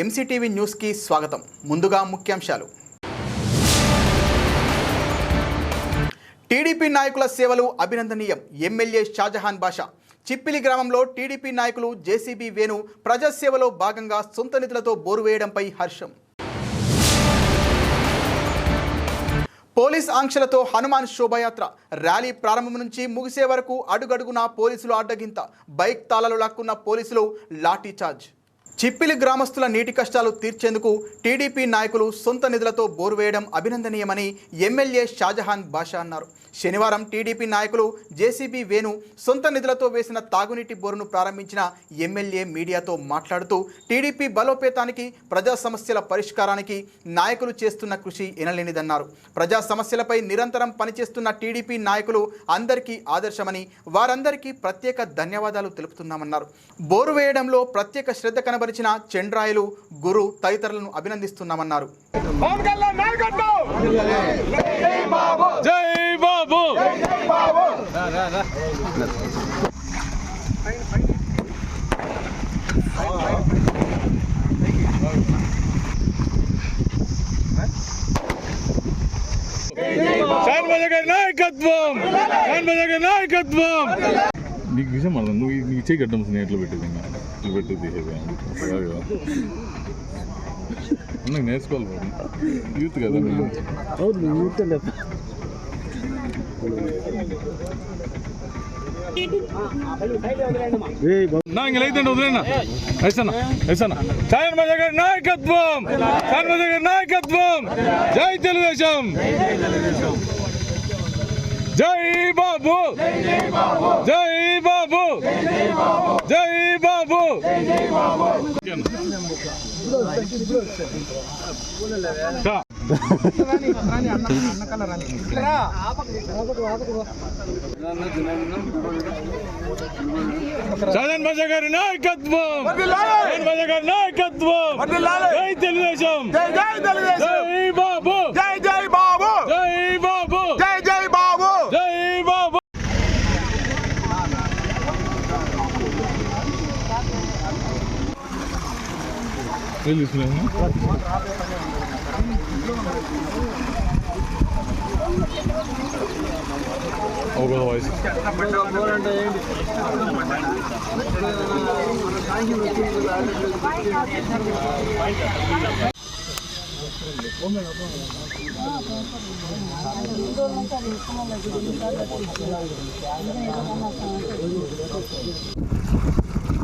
MCTV న్యూస్కి స్వాగతం. ముందుగా ముఖ్యాంశాలు. టీడీపీ నాయకుల సేవలు అభినందనీయం. ఎమ్మెల్యే షాజహాన్ బాషా. చిప్పిలి గ్రామంలో టీడీపీ నాయకులు జేసీబీ వేణు ప్రజాసేవలో భాగంగా సొంత నిధులతో బోరు వేయడంపై హర్షం. పోలీస్ ఆంక్షలతో హనుమాన్ శోభాయాత్ర. ర్యాలీ ప్రారంభం నుంచి ముగిసే వరకు అడుగడుగునా పోలీసులు అడ్డగింత. బైక్ తాళాలు లాక్కున్న పోలీసులు లాఠీచార్జ్ చిప్పిలి గ్రామస్తుల నీటి కష్టాలు తీర్చేందుకు టీడీపీ నాయకులు సొంత నిధులతో బోరు వేయడం అభినందనీయమని ఎమ్మెల్యే షాజహాన్ బాషా అన్నారు. శనివారం టీడీపీ నాయకులు జేసీబీ వేణు సొంత నిధులతో వేసిన తాగునీటి బోరును ప్రారంభించిన ఎమ్మెల్యే మీడియాతో మాట్లాడుతూ టీడీపీ బలోపేతానికి ప్రజా సమస్యల పరిష్కారానికి నాయకులు చేస్తున్న కృషి ఎనలేనిదన్నారు. ప్రజా సమస్యలపై నిరంతరం పనిచేస్తున్న టీడీపీ నాయకులు అందరికీ ఆదర్శమని వారందరికీ ప్రత్యేక ధన్యవాదాలు తెలుపుతున్నామన్నారు. బోరు వేయడంలో ప్రత్యేక శ్రద్ధ కనబరిచిన చండ్రాయలు గురు తదితరులను అభినందిస్తున్నామన్నారు. జై బాబు! నాయకత్వం! నాయకత్వం! నీకు విషయం అర్థం నువ్వు నీకు చేయి కట్టడం ఎట్లా పెట్టేది ఇంకా. ఇట్లా పెట్టి తీసేది నాకు నేర్చుకోవాలి బాబు. యూత్ కదా నేను నా గారి నాయకత్వం! సాయన్ గారి నాయకత్వం! జై తెలుగుదేశం! జై బాబు! జై బాబు! జై బాబు! కా. జగన్ మజా గారి నాయకత్వం జగన్ మజా గారి నాయకత్వం వర్ధిల్లాలి. జై తెలుగుదేశం జై జై తెలుగుదేశం జై బాబు జై జై బాబు జై బాబు జై జై బాబు జై బాబు ఏం తీసుకున్నాను ఒక వాయిస్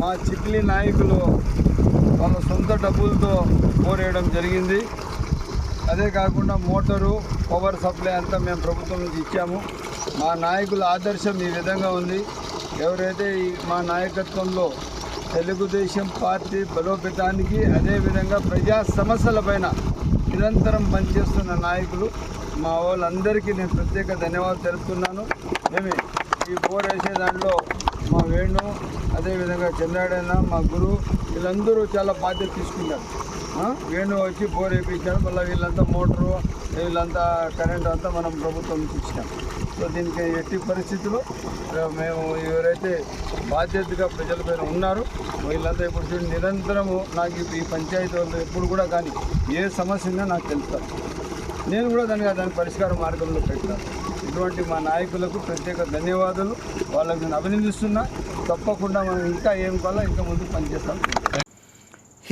మా చిక్లి నాయకులు వాళ్ళ సొంత డబ్బులతో పోరేయడం జరిగింది. అదే కాకుండా మోటారు పవర్ సప్లై అంతా మేము ప్రభుత్వం నుంచి ఇచ్చాము. మా నాయకుల ఆదర్శం ఈ విధంగా ఉంది. ఎవరైతే ఈ మా నాయకత్వంలో తెలుగుదేశం పార్టీ బలోపేతానికి అదేవిధంగా ప్రజా సమస్యలపైన నిరంతరం పనిచేస్తున్న నాయకులు మా వాళ్ళందరికీ నేను ప్రత్యేక ధన్యవాదాలు తెలుపుతున్నాను. ఏమి ఈ బోర్ వేసే దాంట్లో మా వేణు అదేవిధంగా చంద్రాడైన మా గురువు వీళ్ళందరూ చాలా బాధ్యత తీసుకున్నారు. వేణు వచ్చి బోర్ వేయించాను మళ్ళీ వీళ్ళంతా మోటరు వీళ్ళంతా కరెంట్ అంతా మనం ప్రభుత్వం నుంచి ఇచ్చినాం. సో దీనికి ఎట్టి పరిస్థితుల్లో మేము ఎవరైతే బాధ్యతగా ప్రజలపైన ఉన్నారో వీళ్ళంతా ఇప్పుడు నిరంతరము నాకు ఈ- పంచాయతీ వాళ్ళు ఎప్పుడు కూడా కానీ ఏ సమస్య ఉందో నాకు తెలుస్తారు. నేను కూడా దానికి దాని పరిష్కార మార్గంలో పెట్టాను. ఇటువంటి మా నాయకులకు ప్రత్యేక ధన్యవాదాలు. వాళ్ళకి నేను అభినందిస్తున్నా. తప్పకుండా మనం ఇంకా ఏం కావాలో ఇంకా ముందు పనిచేస్తాం.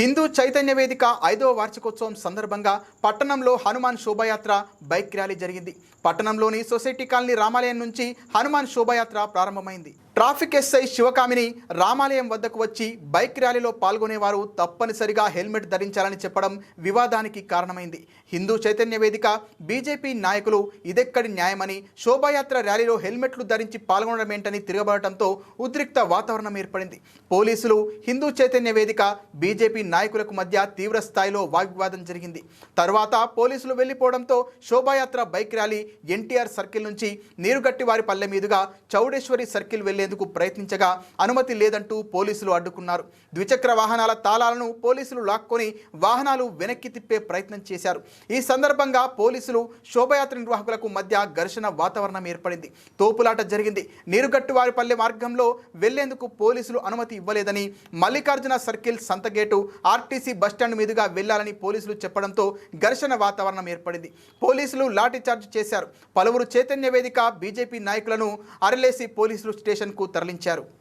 హిందూ చైతన్య వేదిక ఐదవ వార్షికోత్సవం సందర్భంగా పట్టణంలో హనుమాన్ శోభాయాత్ర బైక్ ర్యాలీ జరిగింది. పట్టణంలోని సొసైటీ కాలనీ రామాలయం నుంచి హనుమాన్ శోభాయాత్ర ప్రారంభమైంది. ట్రాఫిక్ ఎస్ఐ శివకామిని రామాలయం వద్దకు వచ్చి బైక్ ర్యాలీలో పాల్గొనేవారు తప్పనిసరిగా హెల్మెట్ ధరించాలని చెప్పడం వివాదానికి కారణమైంది. హిందూ చైతన్య వేదిక బీజేపీ నాయకులు ఇదెక్కడి న్యాయమని శోభాయాత్ర ర్యాలీలో హెల్మెట్లు ధరించి పాల్గొనడం ఏంటని తిరగబడటంతో ఉద్రిక్త వాతావరణం ఏర్పడింది. పోలీసులు హిందూ చైతన్య వేదిక బీజేపీ నాయకులకు మధ్య తీవ్ర స్థాయిలో వాగ్వివాదం జరిగింది. తర్వాత పోలీసులు వెళ్ళిపోవడంతో శోభాయాత్ర బైక్ ర్యాలీ ఎన్టీఆర్ సర్కిల్ నుంచి నీరుగట్టివారి పల్లె మీదుగా చౌడేశ్వరి సర్కిల్ వెళ్ళే వెళ్ళేందుకు ప్రయత్నించగా అనుమతి లేదంటూ పోలీసులు అడ్డుకున్నారు. ద్విచక్ర వాహనాల తాళాలను పోలీసులు లాక్కొని వాహనాలు వెనక్కి తిప్పే ప్రయత్నం చేశారు. ఈ సందర్భంగా పోలీసులు శోభయాత్ర నిర్వాహకులకు మధ్య ఘర్షణ వాతావరణం ఏర్పడింది. తోపులాట జరిగింది. నీరుగట్టువారిపల్లె మార్గంలో వెళ్ళేందుకు పోలీసులు అనుమతి ఇవ్వలేదని మల్లికార్జున సర్కిల్ సంతగేటు ఆర్టీసీ బస్టాండ్ మీదుగా వెళ్ళాలని పోలీసులు చెప్పడంతో ఘర్షణ వాతావరణం ఏర్పడింది. పోలీసులు లాఠీచార్జ్ చేశారు. పలువురు చైతన్య వేదిక బీజేపీ నాయకులను అరలేసి పోలీసులు స్టేషన్కు తరలించారు.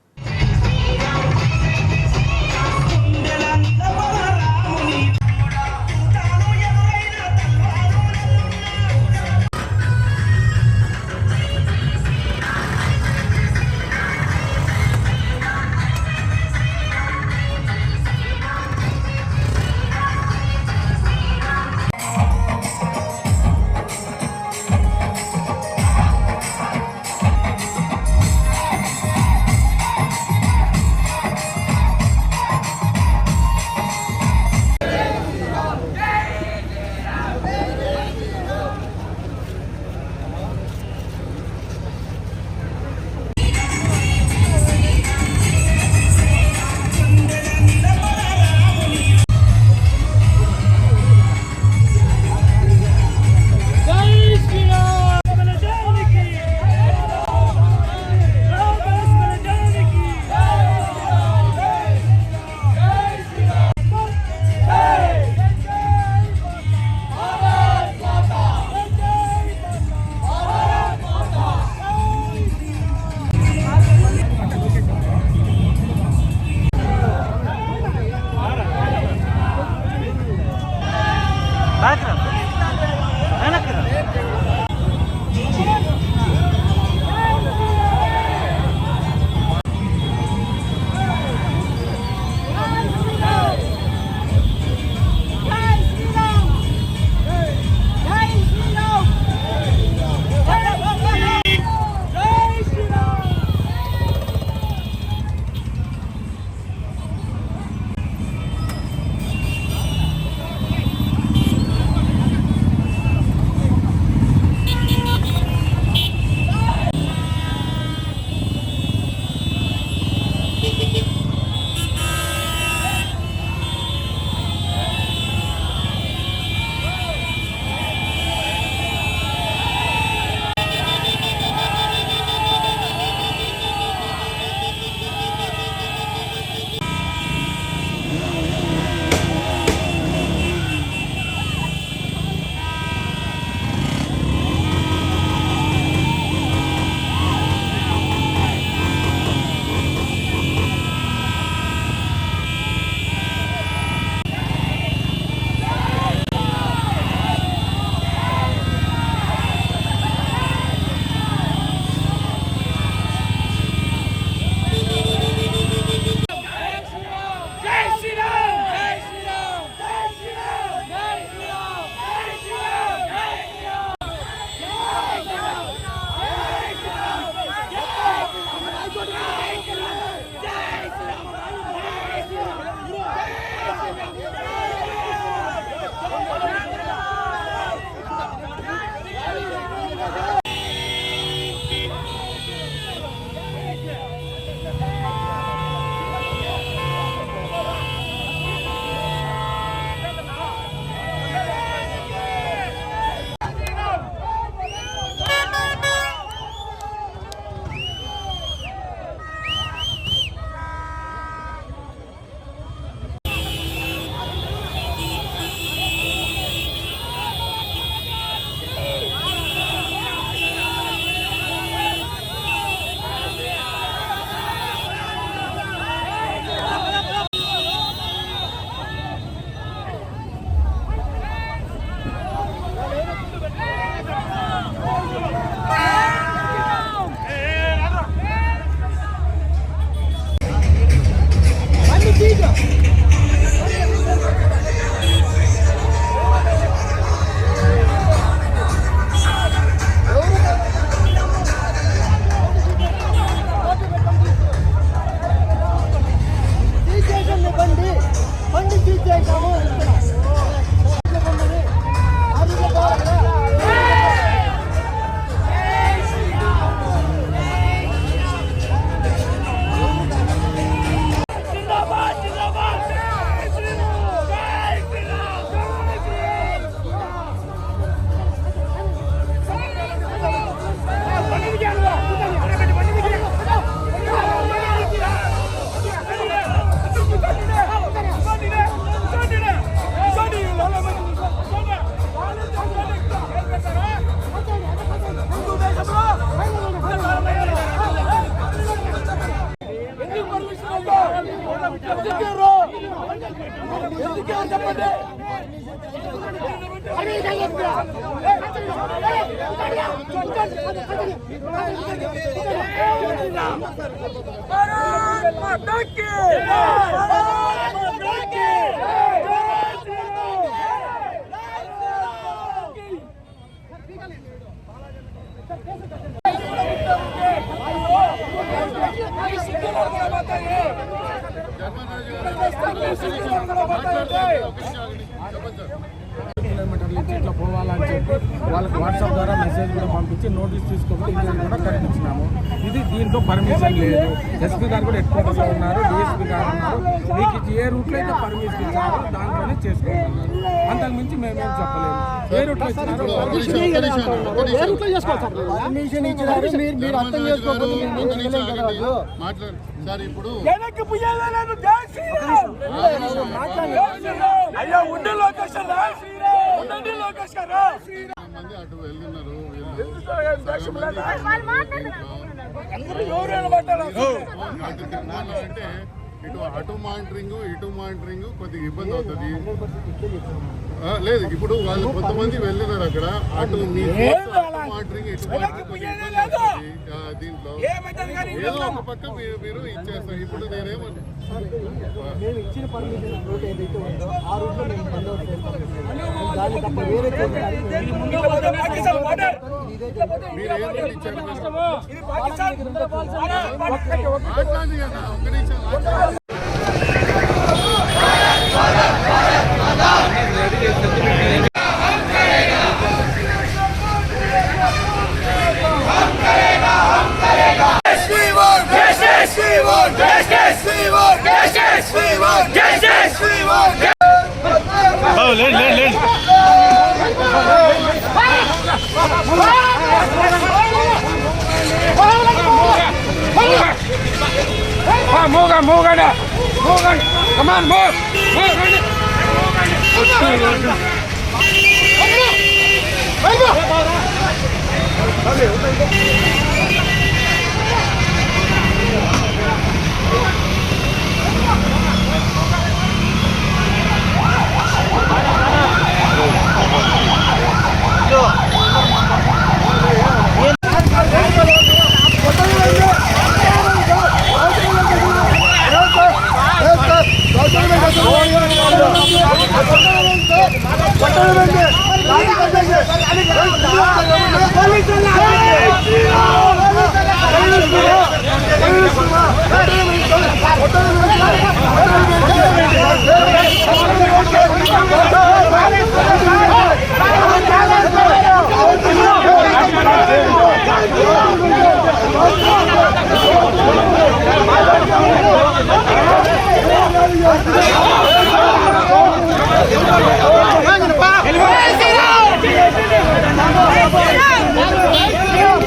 కిలోమీటర్ల నుంచి ఇట్లా పోవాలని చెప్పి వాళ్ళకి వాట్సాప్ ద్వారా మెసేజ్ కూడా పంపించి నోటీస్ తీసుకొని ఇంజన్ కూడా కనిపించినాము. ఇది దీంట్లో పర్మిషన్ లేదు. ఎస్పీ గారు కూడా హెడ్ క్వార్టర్స్లో ఉన్నారు డిఎస్పీ గారు ఉన్నారు. మీకు ఏ రూట్లో అయితే పర్మిషన్ ఇచ్చారో దాంట్లోనే చేసుకోమన్నారు అంతకు మించి మేమేం చెప్పలేము. ఏ రూట్లో పర్మిషన్ ఇచ్చినారు మీరు అర్థం చేసుకోకపోతే సార్ ఇప్పుడు అయ్యా ఉండి లోకేష్ రా. ఉండండి లోకేష్ గారు మంది అటు వెళ్తున్నారు వీళ్ళు అందరూ ఎవరైనా పట్టాలి అటు అంటే ఇటు అటు మానిటరింగ్ ఇటు మానిటరింగ్ కొద్దిగా ఇబ్బంది అవుతుంది. లేదు ఇప్పుడు వాళ్ళు కొంతమంది వెళ్ళినారు అక్కడ అటు మీ ఆ, దీంట్లో. ఏదో ఒక పక్క మీరు ఇచ్చేస్తారు. ఇప్పుడు నేనేమన్నా మేము ఇచ్చిన పర్మిషన్ రూట్ ఏదైతే ఉందో ఆ రూట్లో మేము బందోబస్తు చేస్తాం. దాన్ని తప్ప వేరే చోట పాకిస్తాన్ బార్డర్ మీరు ఒక్క నిమిషం మాట్లాడు. మూగ మూగడ మూగండి కమాన్ మూవ్ మూగండి జై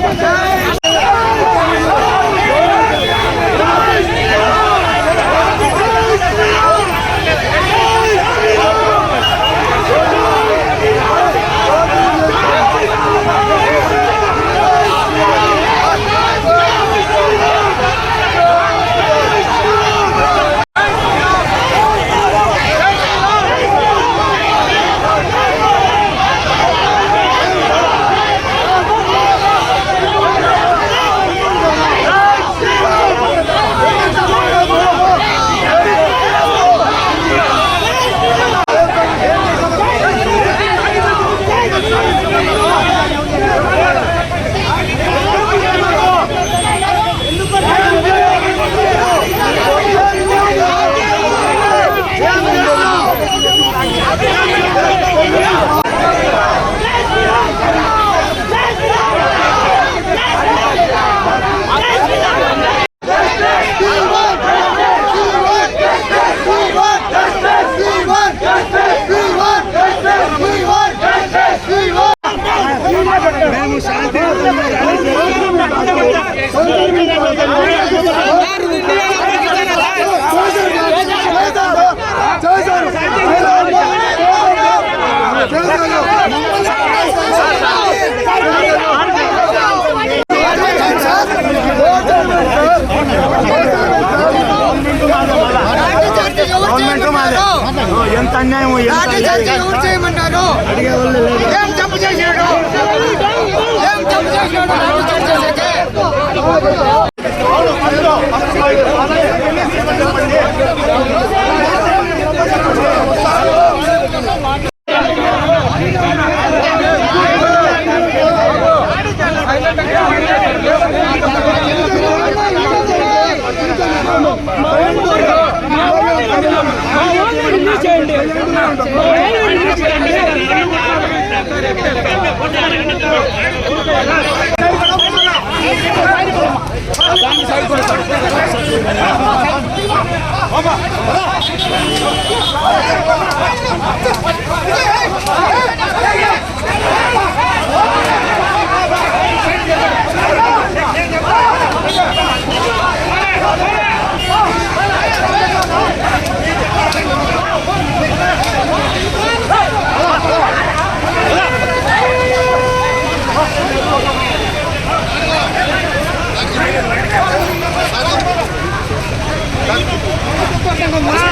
¡Felicidades! ఎంత అన్యాయం అడిగే ఏం తప్పు చేశాడు ఏం తప్పు చేశాడు చెప్పండి చార్జ్ చేసేకి?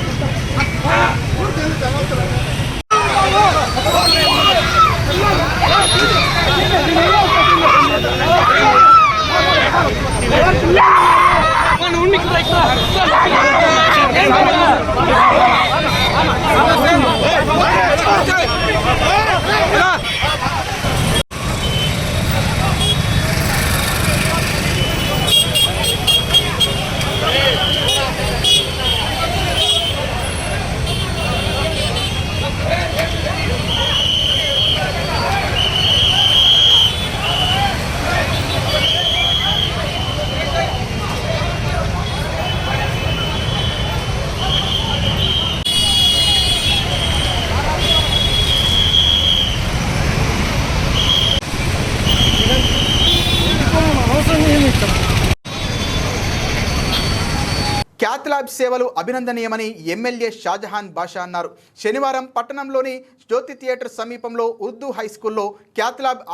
సేవలు అభినందనీయమని ఎమ్మెల్యే షాజహాన్ బాషా అన్నారు. శనివారం పట్టణంలోని జ్యోతి థియేటర్ సమీపంలో ఉర్దూ హై స్కూల్లో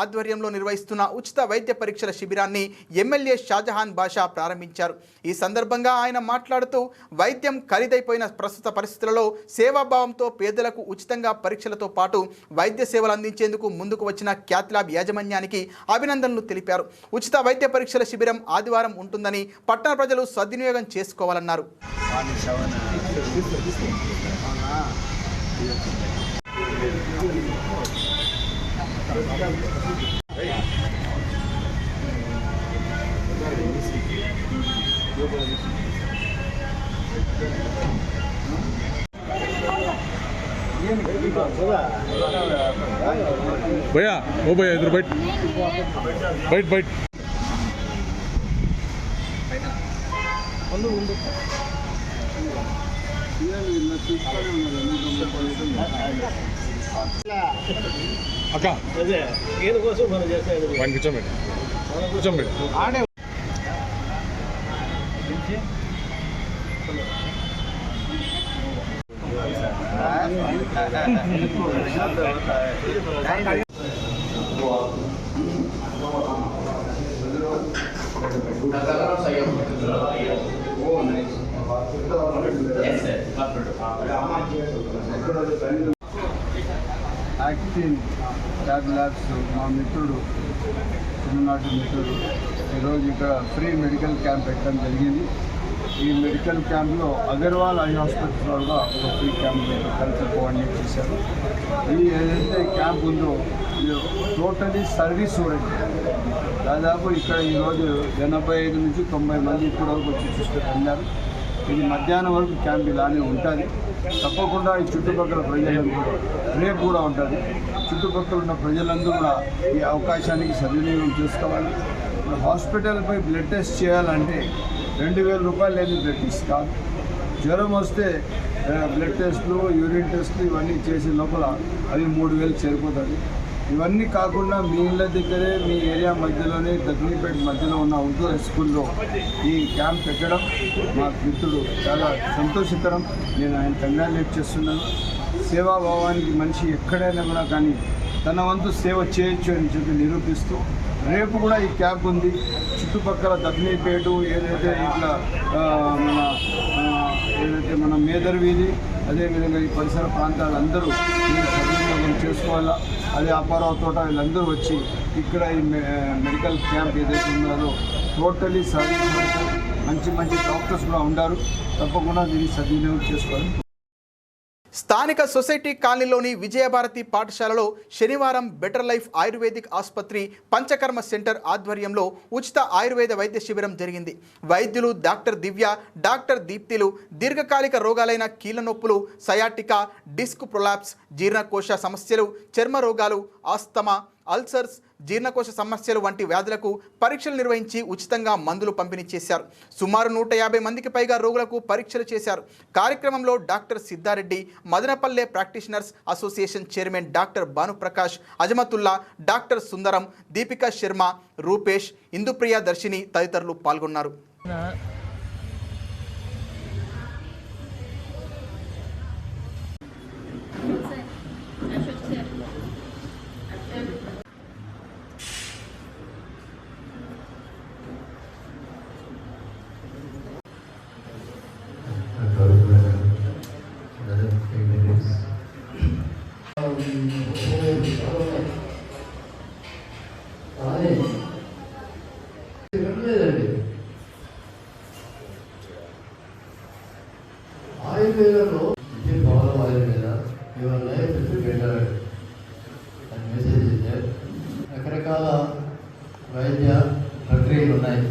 ఆధ్వర్యంలో నిర్వహిస్తున్న ఉచిత వైద్య పరీక్షల శిబిరాన్ని ఎమ్మెల్యే షాజహాన్ బాషా ప్రారంభించారు. ఈ సందర్భంగా ఆయన మాట్లాడుతూ వైద్యం ఖరీదైపోయిన ప్రస్తుత పరిస్థితులలో సేవాభావంతో పేదలకు ఉచితంగా పరీక్షలతో పాటు వైద్య సేవలు అందించేందుకు ముందుకు వచ్చిన క్యాత్లాబ్ యాజమాన్యానికి అభినందనలు తెలిపారు. ఉచిత వైద్య పరీక్షల శిబిరం ఆదివారం ఉంటుందని పట్టణ ప్రజలు సద్వినియోగం చేసుకోవాలన్నారు. భయ్యా ఓ భయ్యా ఇద్దరు బయట. బయట బయట. అక్క వాడిని కూర్చోబెట్టి కూర్చోబెట్టి యాక్టిన్ Tab labs మా మిత్రుడు తమిళనాడు మిత్రుడు. ఈరోజు ఇక్కడ ఫ్రీ మెడికల్ క్యాంప్ పెట్టడం జరిగింది. ఈ మెడికల్ క్యాంప్లో అగర్వాల్ ఐ హాస్పిటల్ కూడా ఒక ఫ్రీ క్యాంప్ కలిసి కోఆర్డినేట్ చేశారు. ఈ ఏదైతే క్యాంప్ ఉందో టోటలీ సర్వీస్ ఓరియంటెడ్ దాదాపు ఇక్కడ ఈరోజు ఎనభై ఐదు నుంచి తొంభై మంది ఇప్పటివరకు వచ్చి చూసుకొని వెళ్ళారు ఇది మధ్యాహ్నం వరకు క్యాంప్ ఇలానే ఉంటుంది. తప్పకుండా ఈ చుట్టుపక్కల ప్రజలందరూ రేపు కూడా ఉంటుంది. చుట్టుపక్కల ఉన్న ప్రజలందరూ కూడా ఈ అవకాశానికి సద్వినియోగం చేసుకోవాలి. హాస్పిటల్పై బ్లడ్ టెస్ట్ చేయాలంటే రెండు వేల రూపాయలు లేదు బ్లడ్ టెస్ట్ కాదు. జ్వరం వస్తే బ్లడ్ టెస్ట్లు యూరిన్ టెస్ట్లు ఇవన్నీ చేసే లోపల అవి మూడు వేలు చేరిపోతుంది ఇవన్నీ కాకుండా మీ ఇళ్ళ దగ్గరే మీ ఏరియా మధ్యలోనే దగ్నిపేట మధ్యలో ఉన్న ఉర్దూ హై స్కూల్లో ఈ క్యాంప్ పెట్టడం మా మిత్రుడు చాలా సంతోషకరం. నేను ఆయన కంగ్రాచులేట్ చేస్తున్నాను. సేవాభావానికి మనిషి ఎక్కడైనా కూడా కానీ తన వంతు సేవ చేయొచ్చు అని చెప్పి నిరూపిస్తూ రేపు కూడా ఈ క్యాంప్ ఉంది. చుట్టుపక్కల దగ్నీపేటు ఏదైతే ఇట్లా మన ఏదైతే మన మేదర్ వీధి అదేవిధంగా ఈ పరిసర ప్రాంతాలందరూ మనం చేసుకోవాలా? అది అప్పారావు తోట వీళ్ళందరూ వచ్చి ఇక్కడ ఈ మె- మెడికల్ క్యాంప్ ఏదైతే ఉన్నదో టోటలీ సర్వీస్ మంచి మంచి డాక్టర్స్ కూడా ఉండారు. తప్పకుండా దీన్ని సద్వినియోగం చేసుకోవాలి. స్థానిక సొసైటీ కాలనీలోని విజయభారతి పాఠశాలలో శనివారం బెటర్ లైఫ్ ఆయుర్వేదిక్ ఆసుపత్రి పంచకర్మ సెంటర్ ఆధ్వర్యంలో ఉచిత ఆయుర్వేద వైద్య శిబిరం జరిగింది. వైద్యులు డాక్టర్ దివ్య డాక్టర్ దీప్తిలు దీర్ఘకాలిక రోగాలైన కీళ్ళ నొప్పులు సయాటికా డిస్క్ ప్రొలాప్స్ జీర్ణకోశ సమస్యలు చర్మ రోగాలు ఆస్తమా అల్సర్స్ జీర్ణకోశ సమస్యలు వంటి వ్యాధులకు పరీక్షలు నిర్వహించి ఉచితంగా మందులు పంపిణీ చేశారు. సుమారు నూట యాభై మందికి పైగా రోగులకు పరీక్షలు చేశారు. కార్యక్రమంలో doctor Siddha Reddy Madanapalle practitioners association chairman doctor Bhanuprakash Azmatullah doctor Sundaram Deepika Sharma Rupesh Indupriya Darshini తదితరులు పాల్గొన్నారు. లేదండి ఆయుర్వేదంలో ఇది బాగా Ayurveda your life is better అని మెసేజ్ ఇచ్చారు రకరకాల వైద్య ప్రక్రియలు ఉన్నాయి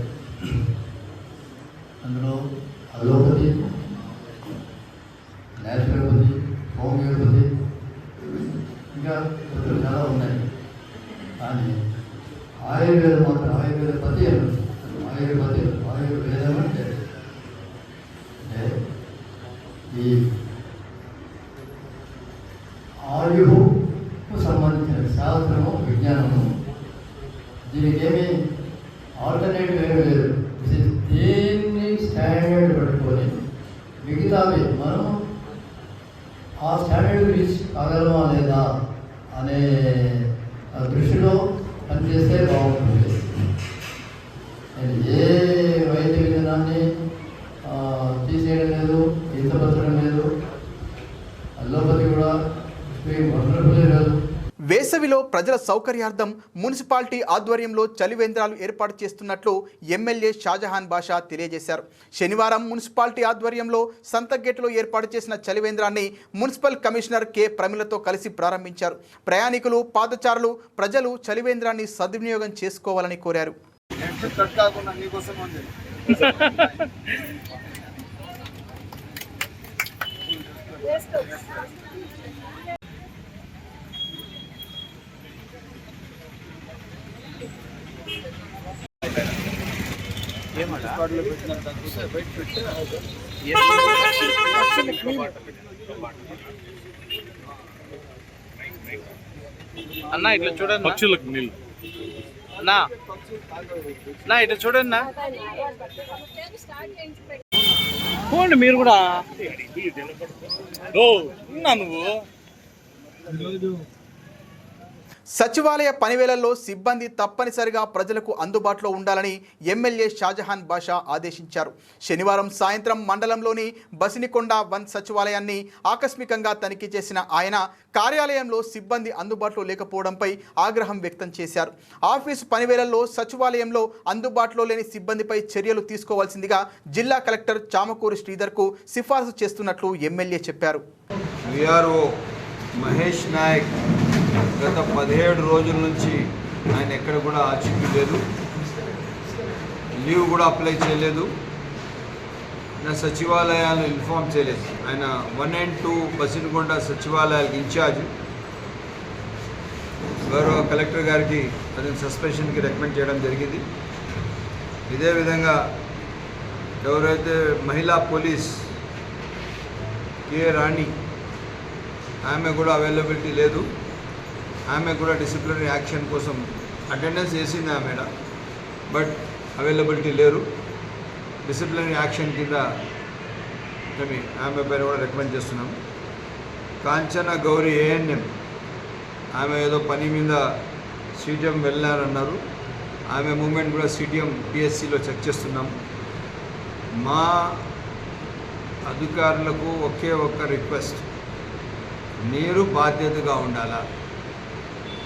అందులో అలోపతి న్యాచురోపతి హోమియోపతి ఇంకా ఇతరు చాలా ఉన్నాయి కానీ ఆయుర్వేదం మాత్రం ఆయుర్వేద పతి అని ఆయుర్పతి ఆయుర్వేదం అంటే అంటే ఈ ఆయుకు సంబంధించిన శాస్త్రము విజ్ఞానము దీనికి ఏమి ఆల్టర్నేటివ్ ఏమీ లేదు ఇది దీన్ని స్టాండర్డ్ పట్టుకొని మిగతావి మనం ఆ స్టాండర్డ్ రీచ్ కాగలమా లేదా అనే ఆ దృష్టిలో పనిచేస్తే బాగుంటుంది నేను ఏ వైద్య విధానాన్ని ఆ, తీసేయడం లేదు హింసపరచడం లేదు అల్లోపతి కూడా వండర్ఫుల్ లేదు వేసవిలో ప్రజల సౌకర్యార్థం మున్సిపాలిటీ ఆధ్వర్యంలో చలివేంద్రాలు ఏర్పాటు చేస్తున్నట్లు ఎమ్మెల్యే షాజహాన్ బాషా తెలియజేశారు. శనివారం మున్సిపాలిటీ ఆధ్వర్యంలో సంతగేట్లో ఏర్పాటు చేసిన చలివేంద్రాన్ని మున్సిపల్ కమిషనర్ కె. ప్రమిలతో కలిసి ప్రారంభించారు. ప్రయాణికులు పాదచారులు ప్రజలు చలివేంద్రాన్ని సద్వినియోగం చేసుకోవాలని కోరారు. నెట్ కట్ పెట్టినంత బయట పెట్టి అన్న ఇట్లా చూడండి పక్షులకు నీళ్ళు. అన్నా నా ఇట్లా చూడండి నా పోండి మీరు కూడా. నువ్వు? సచివాలయ పనివేళల్లో సిబ్బంది తప్పనిసరిగా ప్రజలకు అందుబాటులో ఉండాలని ఎమ్మెల్యే షాజహాన్ బాషా ఆదేశించారు. శనివారం సాయంత్రం మండలంలోని బసినికొండ వన్ సచివాలయాన్ని ఆకస్మికంగా తనిఖీ చేసిన ఆయన కార్యాలయంలో సిబ్బంది అందుబాటులో లేకపోవడంపై ఆగ్రహం వ్యక్తం చేశారు. ఆఫీసు పనివేళల్లో సచివాలయంలో అందుబాటులో లేని సిబ్బందిపై చర్యలు తీసుకోవాల్సిందిగా జిల్లా కలెక్టర్ చామకూరి శ్రీధర్కు సిఫార్సు చేస్తున్నట్లు ఎమ్మెల్యే చెప్పారు. మహేష్ నాయక్ గత పదిహేడు రోజుల నుంచి ఆయన ఎక్కడ కూడా ఆచూకీ లేదు. లీవ్ కూడా అప్లై చేయలేదు. నా సచివాలయాలు ఇన్ఫామ్ చేయలేదు. ఆయన వన్ అండ్ టూ బసినకొండ సచివాలయాలకు ఇన్ఛార్జ్. గౌరవ కలెక్టర్ గారికి అతని సస్పెన్షన్కి రికమెండ్ చేయడం జరిగింది. ఇదే విధంగా ఎవరైతే మహిళా పోలీస్ కే రాణి ఆమె కూడా అవైలబిలిటీ లేదు. ఆమె కూడా డిసిప్లినరీ యాక్షన్ కోసం అటెండెన్స్ వేసింది ఆమె బట్ అవైలబిలిటీ లేరు. డిసిప్లినరీ యాక్షన్ కింద మేము ఆమె పైన కూడా రికమెండ్ చేస్తున్నాం కాంచన గౌరీ ఏఎన్ఎం ఆమె ఏదో పని మీద సిటిఎం వెళ్ళారన్నారు. ఆమె మూమెంట్ కూడా సిటిఎం పిఎస్సిలో చెక్ చేస్తున్నాం మా అధికారులకు ఒకే ఒక్క రిక్వెస్ట్ మీరు బాధ్యతగా ఉండాలా?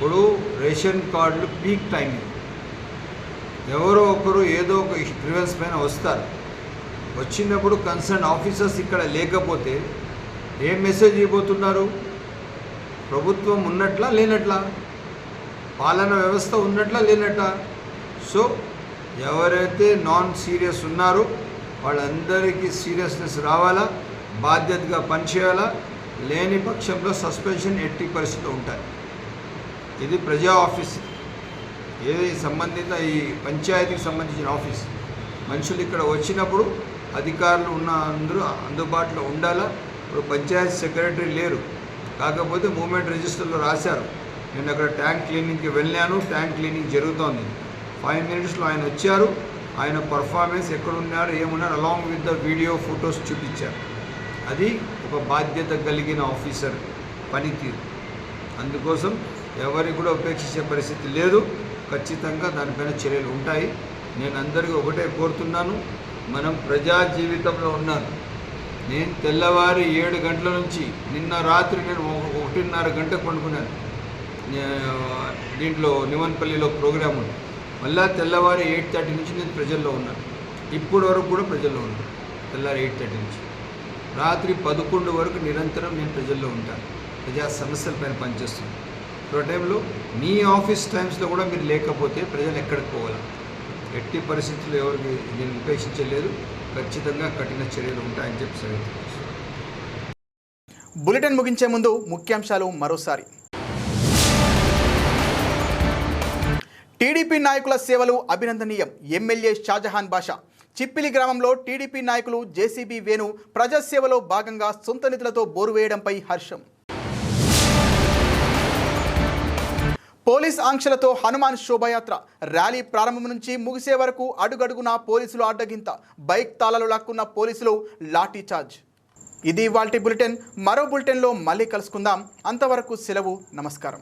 ఇప్పుడు రేషన్ కార్డులు పీక్ టైమింగ్. ఎవరో ఒకరు ఏదో ఒక గ్రీవెన్స్ పైన వస్తారు. వచ్చినప్పుడు కన్సర్న్ ఆఫీసర్స్ ఇక్కడ లేకపోతే ఏం మెసేజ్ ఇవ్వబోతున్నారు? ప్రభుత్వం ఉన్నట్లా లేనట్లా? పాలన వ్యవస్థ ఉన్నట్లా లేనట్లా? సో ఎవరైతే నాన్ సీరియస్ ఉన్నారో వాళ్ళందరికీ సీరియస్నెస్ రావాలా? బాధ్యతగా పనిచేయాలా? లేని పక్షంలో సస్పెన్షన్ ఎట్టి పరిస్థితులు ఉంటాయి. ఇది ప్రజా ఆఫీస్. ఏది సంబంధిత ఈ పంచాయతీకి సంబంధించిన ఆఫీస్. మనుషులు ఇక్కడ వచ్చినప్పుడు అధికారులు ఉన్న అందరూ అందుబాటులో ఉండాలా? ఇప్పుడు పంచాయతీ సెక్రటరీ లేరు. కాకపోతే మూమెంట్ రిజిస్టర్లో రాశారు. నేను అక్కడ ట్యాంక్ క్లీనింగ్కి వెళ్ళాను. ట్యాంక్ క్లీనింగ్ జరుగుతోంది. ఫైవ్ మినిట్స్లో ఆయన వచ్చారు. ఆయన పర్ఫార్మెన్స్ ఎక్కడున్నారు ఏమున్నారు along with the video photos చూపించారు. అది ఒక బాధ్యత కలిగిన ఆఫీసర్ పనితీరు. అందుకోసం ఎవరికి కూడా ఉపేక్షించే పరిస్థితి లేదు. ఖచ్చితంగా దానిపైన చర్యలు ఉంటాయి. నేను అందరికీ ఒకటే కోరుతున్నాను. మనం ప్రజా జీవితంలో ఉన్నాను నేను తెల్లవారి ఏడు గంటల నుంచి నిన్న రాత్రి నేను ఒక- ఒకటిన్నర గంట పండుకున్నాను. దీంట్లో నివన్పల్లిలో ప్రోగ్రామ్ ఉంది. మళ్ళా తెల్లవారి ఎయిట్ థర్టీ నుంచి నేను ప్రజల్లో ఉన్నాను ఇప్పటి వరకు కూడా ప్రజల్లో ఉన్నాను తెల్లారి ఎయిట్ థర్టీ నుంచి. రాత్రి పదకొండు వరకు నిరంతరం నేను ప్రజల్లో ఉంటాను. ప్రజా సమస్యలపైన పనిచేస్తున్నాను. ఇప్పుడు టైంలో మీ ఆఫీస్ టైమ్స్లో కూడా మీరు లేకపోతే ప్రజలు ఎక్కడికి పోవాలి? ఎట్టి పరిస్థితుల్లో ఎవరికి నేను ఉపేక్షించలేదు. ఖచ్చితంగా కఠిన చర్యలు ఉంటాయని చెప్పి సరే బులెటిన్ ముగించే ముందు ముఖ్యాంశాలు మరోసారి. టీడీపీ నాయకుల సేవలు అభినందనీయం. ఎమ్మెల్యే షాజహాన్ బాషా. చిప్పిలి గ్రామంలో టీడీపీ నాయకులు జేసీబీ వేణు ప్రజాసేవలో భాగంగా సొంత నిధులతో బోరు వేయడంపై హర్షం. పోలీస్ ఆంక్షలతో హనుమాన్ శోభాయాత్ర. ర్యాలీ ప్రారంభం నుంచి ముగిసే వరకు అడుగడుగునా పోలీసులు అడ్డగింత. బైక్ తాళాలు లాక్కున్న పోలీసులు లాఠీ చార్జ్. ఇది వాల్టి బులెటిన్. మరో బులెటిన్లో మళ్ళీ కలుసుకుందాం. అంతవరకు సెలవు. నమస్కారం.